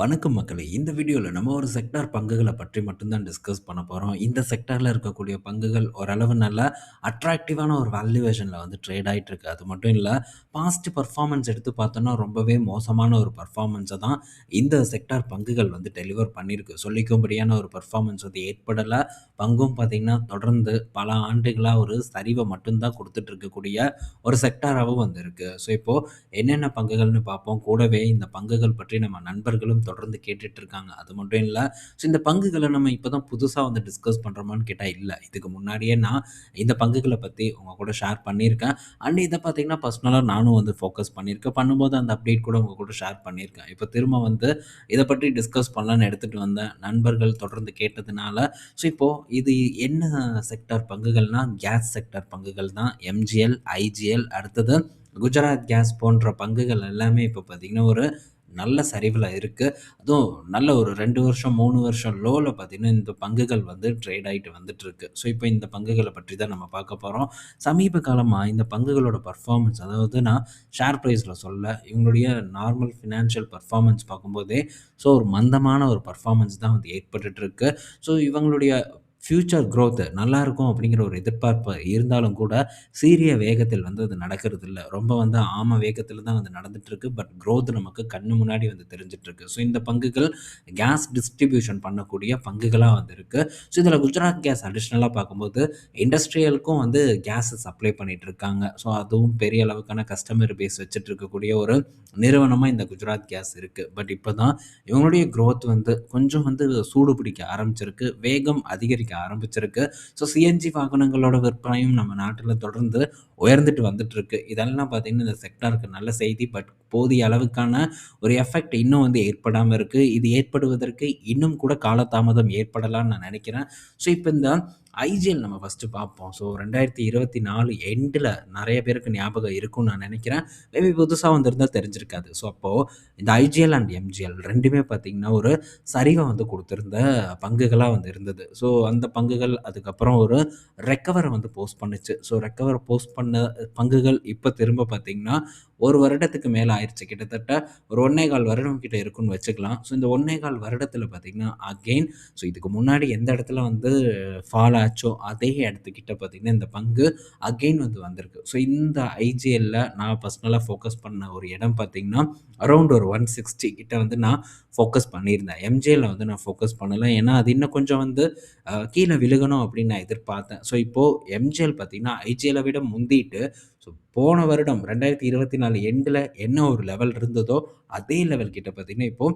வணக்கம் மக்களே! இந்த வீடியோவில் நம்ம ஒரு செக்டார் பங்குகளை பற்றி மட்டும்தான் டிஸ்கஸ் பண்ண போகிறோம் இந்த செக்டாரில் இருக்கக்கூடிய பங்குகள் ஓரளவு நல்ல அட்ராக்டிவான ஒரு வேல்யூவேஷனில் வந்து ட்ரேட் ஆயிட்டு இருக்கு. அது மட்டும் இல்லை பாஸ்ட் பர்ஃபார்மன்ஸ் எடுத்து பார்த்தோன்னா ரொம்பவே மோசமான ஒரு பர்ஃபார்மன்ஸை தான் இந்த செக்டார் பங்குகள் வந்து டெலிவர் பண்ணியிருக்கு. சொல்லிக்கும்படியான ஒரு பர்ஃபார்மன்ஸ் வந்து ஏற்படல. பங்கும் பார்த்திங்கன்னா தொடர்ந்து பல ஆண்டுகளாக ஒரு சரிவை மட்டும்தான் கொடுத்துட்டு இருக்கக்கூடிய ஒரு செக்டாராகவும் வந்திருக்கு ஸோ, இப்போது என்னென்ன பங்குகள்னு பார்ப்போம். கூடவே இந்த பங்குகள் பற்றி நம்ம நண்பர்களும் தொடர்ந்து கேட்டுட்டு இருக்காங்க. அது மட்டும் இல்லை ஸோ இந்த பங்குகளை நம்ம இப்போ தான் புதுசாக வந்து டிஸ்கஸ் பண்ணுறோமான்னு கேட்டால் இல்லை இதுக்கு முன்னாடியே நான் இந்த பங்குகளை பற்றி உங்க கூட ஷேர் பண்ணியிருக்கேன். அண்ட் இதை பார்த்தீங்கன்னா, பர்சனலாக நானும் வந்து ஃபோக்கஸ் பண்ணியிருக்கேன். பண்ணும்போது அந்த அப்டேட் கூட உங்க கூட ஷேர் பண்ணியிருக்கேன். இப்போ திரும்ப வந்து இதை பற்றி டிஸ்கஸ் பண்ணலான்னு எடுத்துகிட்டு வந்தேன். நண்பர்கள் தொடர்ந்து கேட்டதுனால, ஸோ இப்போது இது என்ன செக்டார் பங்குகள்னா, கேஸ் செக்டார் பங்குகள் தான். எம்ஜிஎல், ஐஜிஎல் அடுத்தது குஜராத் கேஸ் போன்ற பங்குகள் எல்லாமே இப்போ பார்த்தீங்கன்னா, ஒரு நல்ல சரிவில் இருக்குது அதுவும் நல்ல ஒரு ரெண்டு வருஷம், மூணு வருஷம் லோவில் பார்த்தீங்கன்னா, இந்த பங்குகள் வந்து ட்ரேட் ஆகிட்டு வந்துட்டுருக்கு. ஸோ, இப்போ இந்த பங்குகளை பற்றி தான் நம்ம பார்க்க போகிறோம் சமீப காலமாக இந்த பங்குகளோட பர்ஃபார்மன்ஸ் அதாவது நான் ஷேர் ப்ரைஸில் சொல்ல இவங்களுடைய நார்மல் ஃபினான்ஷியல் பர்ஃபார்மன்ஸ் பார்க்கும்போதே, ஸோ ஒரு மந்தமான ஒரு பர்ஃபார்மன்ஸ் தான் வந்து ஏற்பட்டுருக்கு ஸோ, இவங்களுடைய ஃப்யூச்சர் க்ரோத்து நல்லாயிருக்கும் அப்படிங்கிற ஒரு எதிர்பார்ப்பு இருந்தாலும் கூட, சீரிய வேகத்தில் வந்து அது நடக்கிறதில்ல. ரொம்ப வந்து ஆம வேகத்தில் தான் வந்து நடந்துகிட்ருக்கு பட் க்ரோத் நமக்கு கண்ணு முன்னாடி வந்து தெரிஞ்சிட்ருக்கு ஸோ, இந்த பங்குகள் கேஸ் டிஸ்ட்ரிபியூஷன் பண்ணக்கூடிய பங்குகளாக வந்து ஸோ, இதில் குஜராத் கேஸ் அடிஷ்னலாக பார்க்கும்போது, இண்டஸ்ட்ரியலுக்கும் வந்து கேஸை சப்ளை பண்ணிகிட்ருக்காங்க இருக்காங்க. ஸோ, அதுவும் பெரிய அளவுக்கான கஸ்டமர் பேஸ் வச்சுட்டு இருக்கக்கூடிய ஒரு நிறுவனமாக இந்த குஜராத் கேஸ் இருக்குது பட் இப்போ தான் இவங்களுடைய க்ரோத் வந்து கொஞ்சம் வந்து சூடு பிடிக்க ஆரம்பிச்சிருக்கு. வேகம் அதிகரிக்க ஆரம்பிச்சிருக்கு. ஸோ, சிஎன்ஜி வாகனங்களோட விற்பனையும் நம்ம நாட்டில் தொடர்ந்து உயர்ந்துட்டு வந்துட்டுருக்கு. இதெல்லாம் பார்த்தீங்கன்னா, இந்த செக்டாருக்கு நல்ல செய்தி. பட் போதிய அளவுக்கான ஒரு எஃபெக்ட் இன்னும் வந்து ஏற்படாமல் இருக்குது இது ஏற்படுவதற்கு இன்னும் கூட காலதாமதம் ஏற்படலாம்னு நான் நினைக்கிறேன். ஸோ, இப்போ இந்த ஐஜிஎல் நம்ம ஃபர்ஸ்ட்டு பார்ப்போம். ஸோ, ரெண்டாயிரத்தி இருபத்தி நாலு எண்டில் நிறைய பேருக்கு ஞாபகம் இருக்கும்னு நான் நினைக்கிறேன். மேபி புதுசாக வந்திருந்தா தெரிஞ்சிருக்காது. ஸோ, அப்போது இந்த ஐஜிஎல் அண்ட் எம்ஜிஎல் ரெண்டுமே பார்த்தீங்கன்னா, ஒரு சரிவை வந்து கொடுத்துருந்த பங்குகளாக வந்து இருந்தது. ஸோ, அந்த பங்குகள் அதுக்கப்புறம் ஒரு ரெக்கவரை வந்து போஸ்ட் பண்ணுச்சு. ஸோ, ரெக்கவர் போஸ்ட் பண்ண பங்குகள் இப்போ திரும்ப பார்த்திங்கன்னா ஒரு வருடத்துக்கு மேலே ஆயிடுச்சு கிட்டத்தட்ட ஒரு 1 1/4 வருடம் கிட்ட இருக்குன்னு வச்சுக்கலாம். ஸோ, இந்த 1 1/4 வருடத்தில பார்த்தீங்கன்னா, அகைன் ஸோ இதுக்கு முன்னாடி எந்த இடத்துல வந்து ஃபால் ஆச்சோ, அதே இடத்துக்கிட்ட பார்த்தீங்கன்னா, இந்த பங்கு அகைன் வந்து வந்திருக்கு. ஸோ, இந்த ஐஜிஎல்ல நான் பர்சனலாக ஃபோக்கஸ் பண்ண ஒரு இடம் பார்த்தீங்கன்னா, அரௌண்ட் ஒரு 160 கிட்ட வந்து நான் ஃபோக்கஸ் பண்ணியிருந்தேன். எம்ஜிஎல்ல வந்து நான் ஃபோக்கஸ் பண்ணலை ஏன்னா, அது இன்னும் கொஞ்சம் வந்து கீழே விழுகணும் அப்படின்னு நான் எதிர்பார்த்தேன். ஸோ, இப்போது எம்ஜிஎல் பார்த்தீங்கன்னா, ஐஜிஎலை விட முந்திட்டு ஸோ, போன வருடம் ரெண்டாயிரத்தி இருபத்தி நாலு எண்டில் என்ன ஒரு லெவல் இருந்ததோ, அதே லெவல் கிட்ட பார்த்தீங்கன்னா, இப்போ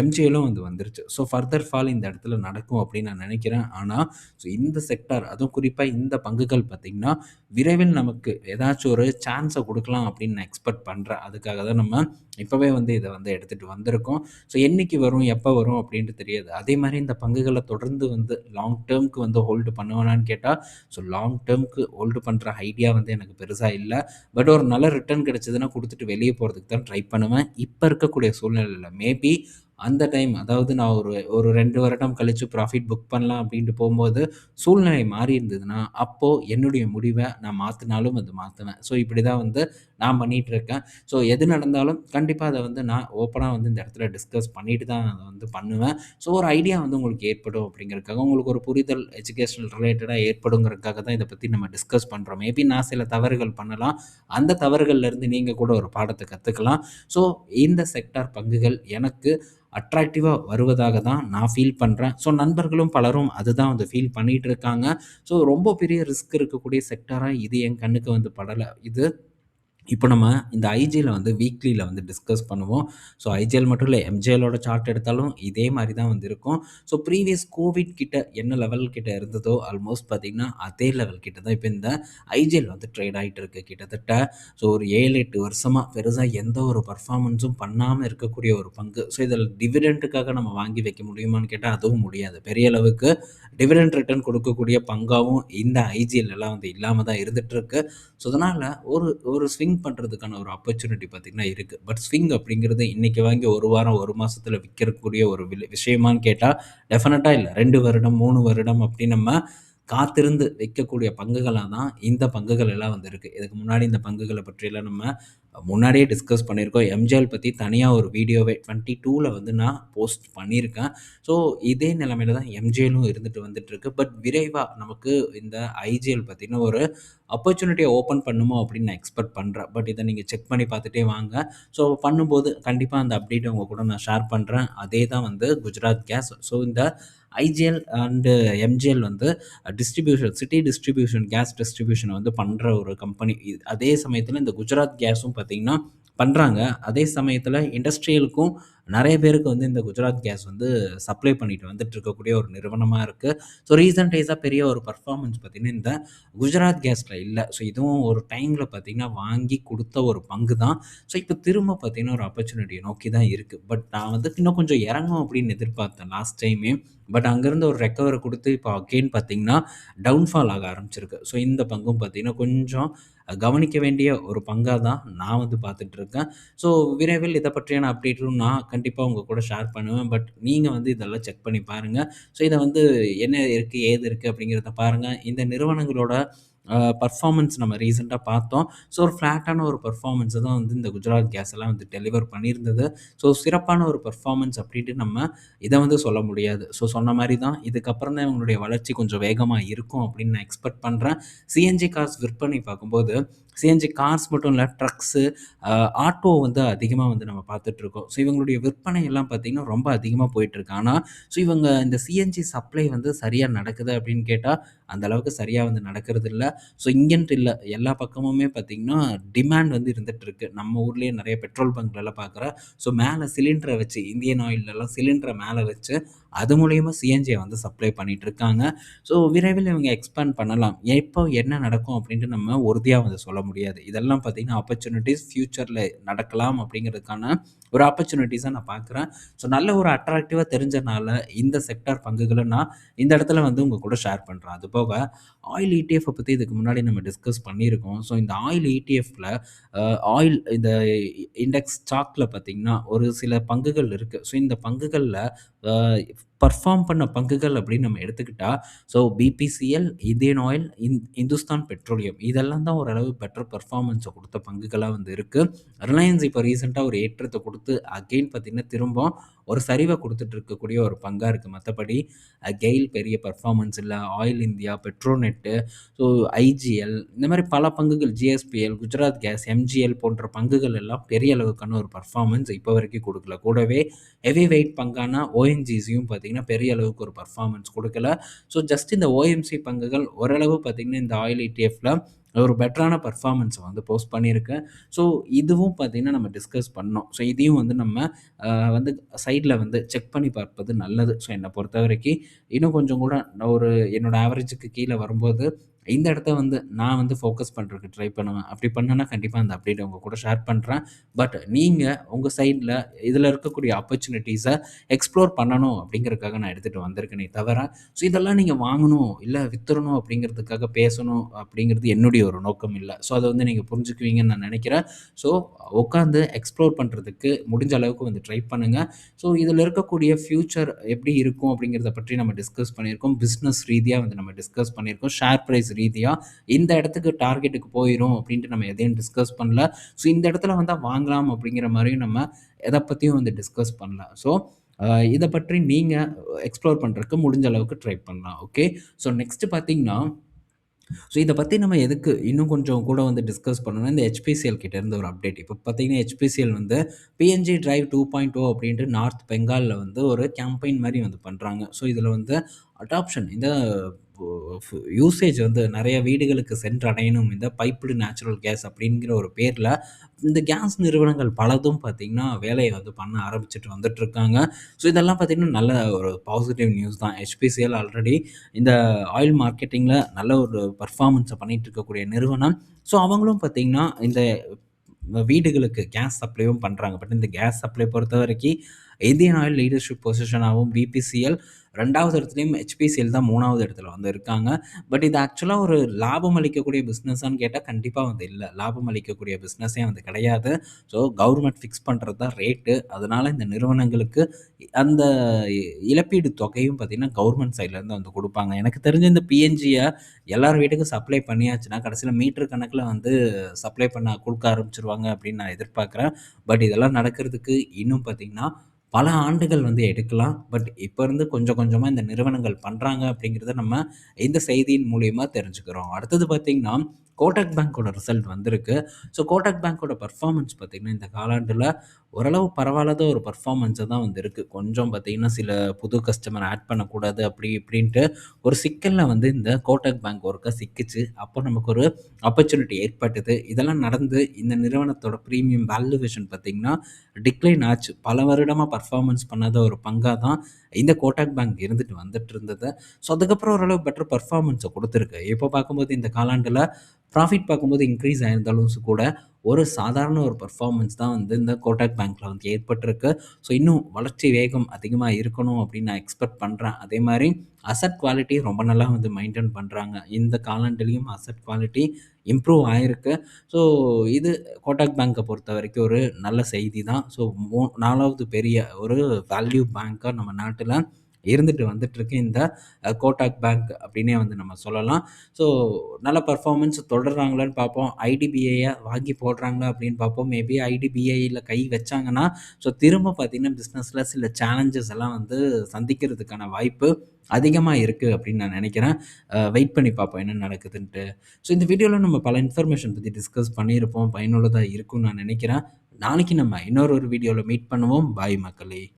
எம்ஜிஏலும் வந்து வந்துருச்சு. ஸோ, ஃபர்தர் ஃபால் இந்த இடத்துல நடக்கும் அப்படின்னு நான் நினைக்கிறேன். ஆனால் ஸோ இந்த செக்டார் அதுவும் குறிப்பாக இந்த பங்குகள் பார்த்திங்கன்னா விரைவில் நமக்கு ஏதாச்சும் ஒரு சான்ஸை கொடுக்கலாம் அப்படின்னு நான் எக்ஸ்பெக்ட் பண்ணுறேன் அதுக்காக தான் நம்ம இப்போவே வந்து இதை வந்து எடுத்துகிட்டு வந்திருக்கோம். ஸோ, என்னைக்கு வரும், எப்போ வரும் அப்படின்ட்டு தெரியாது. அதே மாதிரி இந்த பங்குகளை தொடர்ந்து வந்து லாங் டேர்முக்கு வந்து ஹோல்டு பண்ணுவேனான்னு கேட்டால் ஸோ லாங் டேர்முக்கு ஹோல்டு பண்ணுற ஐடியா வந்து எனக்கு பெருசாக இல்லை பட் ஒரு நல்ல ரிட்டர்ன் கிடைச்சதுன்னா கொடுத்துட்டு வெளியே போறதுக்கு தான் ட்ரை பண்ணுவேன். இப்ப இருக்கக்கூடிய சூழ்நிலையில் மேபி அந்த டைம் அதாவது நான் ஒரு ஒரு ரெண்டு வருடம் கழித்து ப்ராஃபிட் புக் பண்ணலாம் அப்படின்ட்டு போகும்போது சூழ்நிலை மாறி இருந்ததுன்னா, அப்போது என்னுடைய முடிவை நான் மாற்றினாலும் அது மாற்றுவேன் ஸோ, இப்படி தான் வந்து நான் பண்ணிகிட்ருக்கேன் இருக்கேன். ஸோ, எது நடந்தாலும் கண்டிப்பாக அதை வந்து நான் ஓப்பனாக வந்து இந்த இடத்துல டிஸ்கஸ் பண்ணிட்டு தான் அதை வந்து பண்ணுவேன். ஸோ, ஒரு ஐடியா வந்து உங்களுக்கு ஏற்படும் அப்படிங்கிறதுக்காக, உங்களுக்கு ஒரு புரிதல் எஜுகேஷனல் ரிலேட்டடாக ஏற்படுங்கிறதுக்காக தான் இதை பற்றி நம்ம டிஸ்கஸ் பண்ணுறோம் மேபி நான் சில தவறுகள் பண்ணலாம். அந்த தவறுகள்லேருந்து நீங்கள் கூட ஒரு பாடத்தை கற்றுக்கலாம் ஸோ, இந்த செக்டார் பங்குகள் எனக்கு அட்ராக்டிவாக வருவதாக தான் நான் ஃபீல் பண்ணுறேன் ஸோ, நண்பர்களும் பலரும் அதுதான் வந்து ஃபீல் பண்ணிகிட்டு இருக்காங்க. ஸோ, ரொம்ப பெரிய ரிஸ்க் இருக்கக்கூடிய செக்டராக இது என் கண்ணுக்கு வந்து படலை இது இப்போ நம்ம இந்த ஐஜியில் வந்து வீக்லியில் வந்து டிஸ்கஸ் பண்ணுவோம். ஸோ, ஐஜிஎல் மட்டும் இல்லை எம்ஜிஎல்லோட சார்ட் எடுத்தாலும் இதே மாதிரி தான் வந்து இருக்கும். ஸோ, ப்ரீவியஸ் கோவிட் கிட்ட என்ன லெவல் கிட்ட இருந்ததோ, ஆல்மோஸ்ட் பார்த்தீங்கன்னா, அதே லெவல் கிட்ட தான் இப்போ இந்த ஐஜிஎல் வந்து ட்ரேட் ஆகிட்டு இருக்கு. கிட்டத்தட்ட ஸோ, ஒரு ஏழு எட்டு வருஷமாக பெருசாக எந்த ஒரு பர்ஃபார்மன்ஸும் பண்ணாமல் இருக்கக்கூடிய ஒரு பங்கு. ஸோ, இதில் டிவிடெண்ட்டுக்காக நம்ம வாங்கி வைக்க முடியுமான்னு கேட்டால் அதுவும் முடியாது. பெரிய அளவுக்கு டிவிடெண்ட் ரிட்டர்ன் கொடுக்கக்கூடிய பங்காகவும் இந்த ஐஜிஎல் எல்லாம் வந்து இல்லாமல் தான் இருந்துகிட்ருக்கு ஸோ, அதனால் ஒரு ஒரு ஸ்விங் பண்ணுறதுக்கான ஒரு ஆப்பர்ச்சுனிட்டி பார்த்திங்கன்னா இருக்குது பட் ஸ்விங் அப்படிங்கிறது இன்றைக்கி வாங்கி ஒரு வாரம், ஒரு மாதத்தில் விற்கக்கூடிய ஒரு வில் விஷயமான்னு கேட்டால் டெஃபினட்டா இல்ல. 2 வருடம், மூணு வருடம் அப்படின்னு நம்ம காத்திருந்து வைக்கக்கூடிய பங்குகளாக தான் இந்த பங்குகள் எல்லாம் வந்திருக்கு இதுக்கு முன்னாடி இந்த பங்குகளை பற்றியெல்லாம் நம்ம முன்னாடியே டிஸ்கஸ் பண்ணியிருக்கோம். எம்ஜிஎல் பற்றி தனியாக ஒரு வீடியோவே 22ல வந்து நான் போஸ்ட் பண்ணியிருக்கேன். ஸோ இதே நிலமையில தான் எம்ஜிஎலும் இருந்துட்டு வந்துட்டுருக்கு. பட் விரைவாக நமக்கு இந்த ஐஜிஎல் பற்றின ஒரு ஆப்பர்ச்சுனிட்டியை ஓப்பன் பண்ணுமோ அப்படின்னு நான் எக்ஸ்பெக்ட் பண்ணுறேன் பட் இதை நீங்கள் செக் பண்ணி பார்த்துட்டே வாங்க. ஸோ பண்ணும்போது கண்டிப்பாக அந்த அப்டேட் உங்கள் கூட நான் ஷேர் பண்ணுறேன் அதே தான் வந்து குஜராத் கேஸ். ஸோ இந்த ஐஜிஎல் அண்டு எம்ஜிஎல் வந்து distribution city distribution gas distribution வந்து பண்ணுற ஒரு கம்பெனி. அதே சமயத்தில் இந்த குஜராத் கேஸும் பார்த்தீங்கன்னா பண்றாங்க. அதே சமயத்தில் இண்டஸ்ட்ரியலுக்கும் நிறைய பேருக்கு வந்து இந்த குஜராத் கேஸ் வந்து சப்ளை பண்ணிட்டு வந்துட்டு இருக்கக்கூடிய ஒரு நிறுவனமாக இருக்குது ஸோ ரீசன்ட் டேஸாக பெரிய ஒரு பர்ஃபார்மன்ஸ் பார்த்தீங்கன்னா, இந்த குஜராத் கேஸில் இல்லை ஸோ இதுவும் ஒரு டைமில் பார்த்தீங்கன்னா, வாங்கி கொடுத்த ஒரு பங்கு தான். ஸோ இப்போ திரும்ப பார்த்தீங்கன்னா, ஒரு ஆப்பர்ச்சுனிட்டிய நோக்கி தான் இருக்குது பட் நான் வந்து இன்னும் கொஞ்சம் இறங்கும் அப்படின்னு எதிர்பார்த்தேன் லாஸ்ட் டைமே. பட் அங்கேருந்து ஒரு ரெக்கவரி கொடுத்து இப்போ அகெயின் பார்த்தீங்கன்னா, டவுன்ஃபால் ஆக ஆரம்பிச்சிருக்கு. ஸோ இந்த பங்கும் பார்த்தீங்கன்னா, கொஞ்சம் கவனிக்க வேண்டிய ஒரு பங்காக தான் நான் வந்து பார்த்துட்ருக்கேன் ஸோ விரைவில் இதை பற்றியான அப்டேட்டும் நான் கண்டிப்பாக உங்கள் கூட ஷேர் பண்ணுவேன். பட் நீங்கள் வந்து இதெல்லாம் செக் பண்ணி பாருங்கள் ஸோ இதை வந்து என்ன இருக்குது ஏது இருக்குது அப்படிங்கிறத பாருங்கள் இந்த நிறுவனங்களோட பர்ஃபார்மன்ஸ் நம்ம ரீசெண்டாக பார்த்தோம். ஸோ ஒரு ஃப்ளாட்டான ஒரு பர்ஃபார்மன்ஸை தான் வந்து இந்த குஜராத் கேஸ் எல்லாம் வந்து டெலிவர் பண்ணியிருந்தது. ஸோ சிறப்பான ஒரு பர்ஃபார்மன்ஸ் அப்படின்ட்டு நம்ம இதை வந்து சொல்ல முடியாது. ஸோ சொன்ன மாதிரி தான் இதுக்கப்புறம் தான் இவங்களுடைய வளர்ச்சி கொஞ்சம் வேகமாக இருக்கும் அப்படின்னு நான் எக்ஸ்பெக்ட் பண்ணுறேன் சிஎன்ஜி கார்ஸ் விற்பனை பார்க்கும்போது, சிஎன்ஜி கார்ஸ் மட்டும் இல்லை ட்ரக்ஸு, ஆட்டோ வந்து அதிகமாக வந்து நம்ம பார்த்துட்ருக்கோம் ஸோ இவங்களுடைய விற்பனை எல்லாம் பார்த்திங்கன்னா ரொம்ப அதிகமாக போயிட்டுருக்கு. ஆனால் ஸோ இவங்க இந்த சிஎன்ஜி சப்ளை வந்து சரியாக நடக்குது அப்படின்னு கேட்டால் அந்த அளவுக்கு சரியாக வந்து நடக்கிறதில்ல. ஸோ இங்கன்ட்டு இல்லை எல்லா பக்கமுமே பார்த்திங்கன்னா டிமாண்ட் வந்து இருந்துகிட்ருக்கு நம்ம ஊர்லேயே நிறைய பெட்ரோல் பங்க்லலாம் பார்க்குறேன். ஸோ மேலே சிலிண்டரை வச்சு இந்தியன் ஆயிலெலாம் சிலிண்டரை மேலே வச்சு, அது மூலயமா சிஎன்ஜியை வந்து சப்ளை பண்ணிட்டுருக்காங்க. ஸோ விரைவில் இவங்க எக்ஸ்பேண்ட் பண்ணலாம். எப்போ என்ன நடக்கும் அப்படின்ட்டு நம்ம உறுதியாக வந்து சொல்ல முடியாது. இதெல்லாம் பார்த்தீங்கன்னா, ஆப்பர்ச்சுனிட்டீஸ் ஃப்யூச்சரில் நடக்கலாம் அப்படிங்கிறதுக்கான ஒரு ஆப்பர்ச்சுனிட்டிஸாக நான் பார்க்குறேன். ஸோ நல்ல ஒரு அட்ராக்டிவாக தெரிஞ்சனால இந்த செக்டார் பங்குகளை நான் இந்த இடத்துல வந்து உங்கள் கூட ஷேர் பண்ணுறேன் அது போக ஆயில் இடிஎஃப்ப பற்றி இதுக்கு முன்னாடி நம்ம டிஸ்கஸ் பண்ணியிருக்கோம். ஸோ இந்த ஆயில் இடிஎஃப்பில் ஆயில் இந்த இண்டெக்ஸ் ஸ்டாக்ல பார்த்தீங்கன்னா, ஒரு சில பங்குகள் இருக்குது ஸோ இந்த பங்குகளில் பர்ஃபார்ம் பண்ண பங்குகள் அப்படின்னு நம்ம எடுத்துக்கிட்டா, ஸோ பிபிசிஎல், இந்தியன் ஆயில், இந் இந்துஸ்தான் பெட்ரோலியம் இதெல்லாம் தான் ஓரளவு பெட்டர் பர்ஃபார்மன்ஸை கொடுத்த பங்குகளாக வந்து இருக்குது ரிலையன்ஸ் இப்போ ரீசெண்டாக ஒரு ஏற்றத்தை கொடுத்து அகெயின் பார்த்திங்கன்னா திரும்ப ஒரு சரிவை கொடுத்துட்டு இருக்கக்கூடிய ஒரு பங்காக இருக்குது மற்றபடி கெயில் பெரிய பர்ஃபார்மன்ஸ் இல்லை oil India, Petronet, so IGL இந்த மாதிரி பல பங்குகள் ஜிஎஸ்பிஎல், குஜராத் கேஸ், எம்ஜிஎல் போன்ற பங்குகள் எல்லாம் பெரிய அளவுக்கான ஒரு பர்ஃபார்மன்ஸ் இப்போ வரைக்கும் கொடுக்கல. கூடவே ஹெவி வெயிட் பங்கான ஓஎன்ஜிசியும் பார்த்தீங்கன்னா, பெரிய அளவுக்கு ஒரு பர்ஃபார்மன்ஸ் கொடுக்கல ஸோ ஜஸ்ட் இந்த ஓஎம்சி பங்குகள் ஓரளவு பார்த்தீங்கன்னா, இந்த ஆயில் இடிஎஃப்ல ஒரு பெட்டரான பர்ஃபார்மன்ஸை வந்து போஸ்ட் பண்ணியிருக்கேன் ஸோ இதுவும் பார்த்தீங்கன்னா, நம்ம டிஸ்கஸ் பண்ணோம். ஸோ இதையும் வந்து நம்ம வந்து சைடில் வந்து செக் பண்ணி பார்ப்பது நல்லது. ஸோ என்னை பொறுத்த வரைக்கும் இன்னும் கொஞ்சம் கூட ஒரு என்னோட ஆவரேஜுக்கு கீழே வரும்போது, இந்த இடத்த வந்து நான் வந்து ஃபோக்கஸ் பண்ணுறதுக்கு ட்ரை பண்ணுவேன். அப்படி பண்ணேன்னா கண்டிப்பாக அந்த அப்டேட் உங்கள் கூட ஷேர் பண்ணுறேன் பட் நீங்கள் உங்கள் சைடில் இதில் இருக்கக்கூடிய ஆப்பர்ச்சுனிட்டிஸை எக்ஸ்ப்ளோர் பண்ணணும் அப்படிங்கிறதுக்காக நான் எடுத்துகிட்டு வந்திருக்கேனே தவிர, ஸோ இதெல்லாம் நீங்கள் வாங்கணும், இல்லை வித்துறணும் அப்படிங்கிறதுக்காக பேசணும் அப்படிங்கிறது என்னுடைய ஒரு நோக்கம் இல்லை ஸோ அதை வந்து நீங்கள் புரிஞ்சுக்குவீங்கன்னு நான் நினைக்கிறேன் ஸோ உட்காந்து எக்ஸ்ப்ளோர் பண்ணுறதுக்கு முடிஞ்ச அளவுக்கு வந்து ட்ரை பண்ணுங்கள் ஸோ இதில் இருக்கக்கூடிய ஃப்யூச்சர் எப்படி இருக்கும் அப்படிங்கிறத பற்றி நம்ம டிஸ்கஸ் பண்ணியிருக்கோம். பிஸ்னஸ் ரீதியாக வந்து நம்ம டிஸ்கஸ் பண்ணியிருக்கோம். ஷேர் ப்ரைஸ் ரீதியாக இந்த இடத்துக்கு டார்கெட்டுக்கு போயிடும் அப்படின்ட்டு நம்ம எதையும் டிஸ்கஸ் பண்ணல. ஸோ இந்த இடத்துல வந்தால் வாங்கலாம் அப்படிங்கிற மாதிரியும் நம்ம எதை பற்றியும் வந்து டிஸ்கஸ் பண்ணல. ஸோ இதை பற்றி நீங்கள் எக்ஸ்ப்ளோர் பண்ணுறதுக்கு முடிஞ்ச அளவுக்கு ட்ரை பண்ணலாம். ஓகே. ஸோ நெக்ஸ்ட்டு பார்த்தீங்கன்னா, ஸோ இதை பற்றி நம்ம எதுக்கு இன்னும் கொஞ்சம் கூட வந்து டிஸ்கஸ் பண்ணணும்னா, இந்த ஹெச்பிசிஎல் கிட்ட இருந்து ஒரு அப்டேட். இப்போ பார்த்தீங்கன்னா, ஹெச்பிசிஎல் வந்து பிஎன்ஜி டிரைவ் 2.0 அப்படின்ட்டு நார்த் பெங்காலில் வந்து ஒரு கேம்பெயின் மாதிரி வந்து பண்ணுறாங்க ஸோ இதில் வந்து அடாப்ஷன் இந்த யூசேஜ் வந்து நிறைய வீடுகளுக்கு சென்றடையணும். இந்த பைப்டு நேச்சுரல் கேஸ் அப்படிங்கிற ஒரு பேரில் இந்த கேஸ் நிறுவனங்கள் பலதும் பார்த்தீங்கன்னா, வேலையை வந்து பண்ண ஆரம்பிச்சுட்டு வந்துட்டுருக்காங்க. ஸோ இதெல்லாம் பார்த்தீங்கன்னா, நல்ல ஒரு பாசிட்டிவ் நியூஸ் தான். ஹெச்பிசிஎல் ஆல்ரெடி இந்த ஆயில் மார்க்கெட்டிங்கில் நல்ல ஒரு பர்ஃபார்மன்ஸை பண்ணிகிட்டு இருக்கக்கூடிய நிறுவனம். ஸோ அவங்களும் பார்த்தீங்கன்னா, இந்த வீடுகளுக்கு கேஸ் சப்ளையும் பண்ணுறாங்க பட் இந்த கேஸ் சப்ளை பொறுத்த வரைக்கும் இந்தியன் ஆயில் லீடர்ஷிப் பொசிஷனாகவும் பிபிசிஎல் ரெண்டாவது இடத்துலையும் ஹெச்பிசிஎல் தான் மூணாவது இடத்துல வந்து இருக்காங்க. பட் இது ஆக்சுவலாக ஒரு லாபம் அளிக்கக்கூடிய பிஸ்னஸ்ன்னு கேட்டால் கண்டிப்பாக வந்து இல்லை லாபம் அளிக்கக்கூடிய பிஸ்னஸே வந்து கிடையாது. ஸோ கவர்மெண்ட் ஃபிக்ஸ் பண்ணுறது தான் ரேட்டு. அதனால் இந்த நிறுவனங்களுக்கு அந்த இழப்பீடு தொகையும் பார்த்திங்கன்னா கவர்மெண்ட் சைட்லேருந்து வந்து கொடுப்பாங்க எனக்கு தெரிஞ்ச இந்த பிஎன்ஜியை எல்லார் வீட்டுக்கும் சப்ளை பண்ணியாச்சுன்னா, கடைசியில மீட்டர் கணக்கில் வந்து சப்ளை பண்ண கொடுக்க ஆரம்பிச்சிருவாங்க அப்படின்னு நான் எதிர்பார்க்குறேன். பட் இதெல்லாம் நடக்கிறதுக்கு இன்னும் பார்த்தீங்கன்னா, பல ஆண்டுகள் வந்து எடுக்கலாம். பட் இப்போ இருந்து கொஞ்சம் கொஞ்சமாக இந்த நிறுவனங்கள் பண்ணுறாங்க அப்படிங்கிறத நம்ம இந்த செய்தியின் மூலயமா தெரிஞ்சுக்கிறோம். அடுத்தது பார்த்திங்கன்னா கோட்டக் பேங்க்கோட ரிசல்ட் வந்திருக்கு. ஸோ கோட்டக் பேங்க்கோட பர்ஃபார்மன்ஸ் பார்த்தீங்கன்னா, இந்த காலாண்டில் ஓரளவு பரவாயில்லாத ஒரு பர்ஃபார்மன்ஸை தான் வந்து இருக்குது கொஞ்சம் பார்த்தீங்கன்னா, சில புது கஸ்டமர் ஆட் பண்ணக்கூடாது அப்படி இப்படின்ட்டு ஒரு சிக்கலில் வந்து இந்த கோட்டக் பேங்க் ஒர்க்காக சிக்கிச்சு. அப்போ நமக்கு ஒரு ஆப்பர்ச்சுனிட்டி ஏற்பட்டது. இதெல்லாம் நடந்து இந்த நிறுவனத்தோட ப்ரீமியம் வேல்யூவேஷன் பார்த்திங்கன்னா டிக்ளைன் ஆச்சு. பல வருடமாக பர்ஃபார்மன்ஸ் பண்ணாத ஒரு பங்காக தான் இந்த கோட்டாக் பேங்க் இருந்துட்டு வந்துட்டு இருந்தது. ஸோ அதுக்கப்புறம் ஓரளவு பெட்டர் பர்ஃபார்மன்ஸை கொடுத்துருக்கு இப்போ பார்க்கும்போது இந்த காலாண்டில் ப்ராஃபிட் பார்க்கும்போது இன்க்ரீஸ் ஆயிருந்தாலும் கூட, ஒரு சாதாரண ஒரு பர்ஃபார்மன்ஸ் தான் வந்து இந்த கோட்டாக் பேங்க்கில் வந்து ஏற்பட்டிருக்கு. ஸோ இன்னும் வளர்ச்சி வேகம் அதிகமாக இருக்கணும் அப்படின்னு நான் எக்ஸ்பெக்ட் பண்ணுறேன் அதே மாதிரி அசட் குவாலிட்டி ரொம்ப நல்லா வந்து மெயின்டெயின் பண்ணுறாங்க இந்த காலாண்டுலேயும் அசட் குவாலிட்டி இம்ப்ரூவ் ஆகிருக்கு ஸோ இது கோட்டாக் பேங்க்கை பொறுத்த வரைக்கும் ஒரு நல்ல செய்தி தான். ஸோ மூ நாலாவது பெரிய ஒரு வேல்யூ பேங்க்காக நம்ம நாட்டில் இருந்துட்டு வந்துட்டுருக்கு இந்த கோட்டாக் பேங்க் அப்படின்னே வந்து நம்ம சொல்லலாம். ஸோ நல்ல பர்ஃபார்மன்ஸ் தொடர்றாங்களான்னு பார்ப்போம். ஐடிபிஐயை வாங்கி போடுறாங்களா அப்படின்னு பார்ப்போம். மேபி ஐடிபிஐயில் கை வச்சாங்கன்னா, ஸோ திரும்ப பார்த்திங்கன்னா பிஸ்னஸில் சில சேலஞ்சஸ் எல்லாம் வந்து சந்திக்கிறதுக்கான வாய்ப்பு அதிகமாக இருக்கு அப்படின்னு நான் நினைக்கிறேன் வெயிட் பண்ணி பார்ப்போம் என்ன நடக்குதுன்ட்டு. ஸோ இந்த வீடியோவில் நம்ம பல இன்ஃபர்மேஷன் பற்றி டிஸ்கஸ் பண்ணியிருப்போம். பயனுள்ளதாக இருக்கும்னு நான் நினைக்கிறேன் நாளைக்கு நம்ம இன்னொரு ஒரு வீடியோவில் மீட் பண்ணுவோம். பாய் மக்களே!